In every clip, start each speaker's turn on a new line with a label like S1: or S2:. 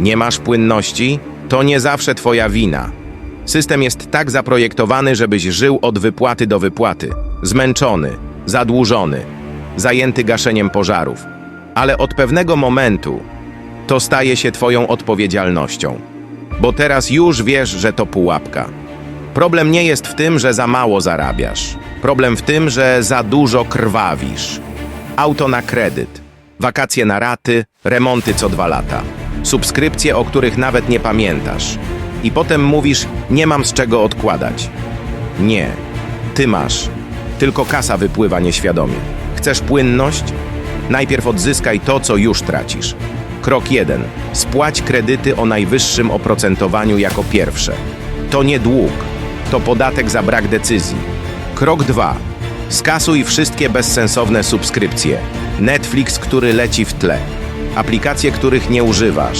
S1: Nie masz płynności? To nie zawsze twoja wina. System jest tak zaprojektowany, żebyś żył od wypłaty do wypłaty. Zmęczony, zadłużony, zajęty gaszeniem pożarów. Ale od pewnego momentu to staje się twoją odpowiedzialnością. Bo teraz już wiesz, że to pułapka. Problem nie jest w tym, że za mało zarabiasz. Problem w tym, że za dużo krwawisz. Auto na kredyt, wakacje na raty, remonty co dwa lata, subskrypcje, o których nawet nie pamiętasz. I potem mówisz, nie mam z czego odkładać. Nie, ty masz. Tylko kasa wypływa nieświadomie. Chcesz płynność? Najpierw odzyskaj to, co już tracisz. Krok 1. Spłać kredyty o najwyższym oprocentowaniu jako pierwsze. To nie dług, to podatek za brak decyzji. Krok 2. Skasuj wszystkie bezsensowne subskrypcje. Netflix, który leci w tle. Aplikacje, których nie używasz.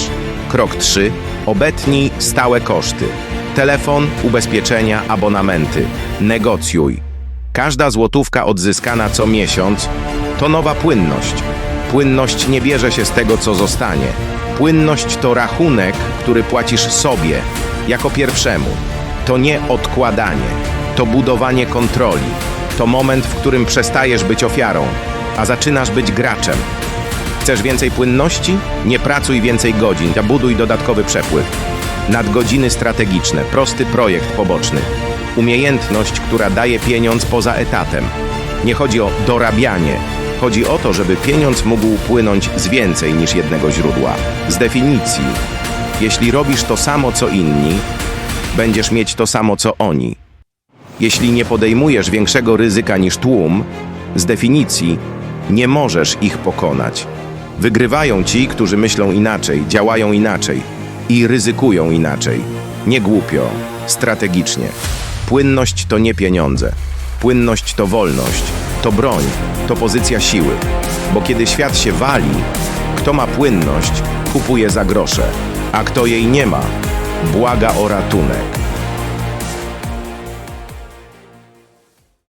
S1: Krok 3. Obetnij stałe koszty. Telefon, ubezpieczenia, abonamenty. Negocjuj. Każda złotówka odzyskana co miesiąc to nowa płynność. Płynność nie bierze się z tego, co zostanie. Płynność to rachunek, który płacisz sobie, jako pierwszemu. To nie odkładanie, to budowanie kontroli. To moment, w którym przestajesz być ofiarą, a zaczynasz być graczem. Chcesz więcej płynności? Nie pracuj więcej godzin, a buduj dodatkowy przepływ. Nadgodziny strategiczne, prosty projekt poboczny. Umiejętność, która daje pieniądz poza etatem. Nie chodzi o dorabianie. Chodzi o to, żeby pieniądz mógł płynąć z więcej niż jednego źródła. Z definicji, jeśli robisz to samo co inni, będziesz mieć to samo co oni. Jeśli nie podejmujesz większego ryzyka niż tłum, z definicji nie możesz ich pokonać. Wygrywają ci, którzy myślą inaczej, działają inaczej i ryzykują inaczej. Nie głupio, strategicznie. Płynność to nie pieniądze. Płynność to wolność, to broń, to pozycja siły. Bo kiedy świat się wali, kto ma płynność, kupuje za grosze, a kto jej nie ma, błaga o ratunek.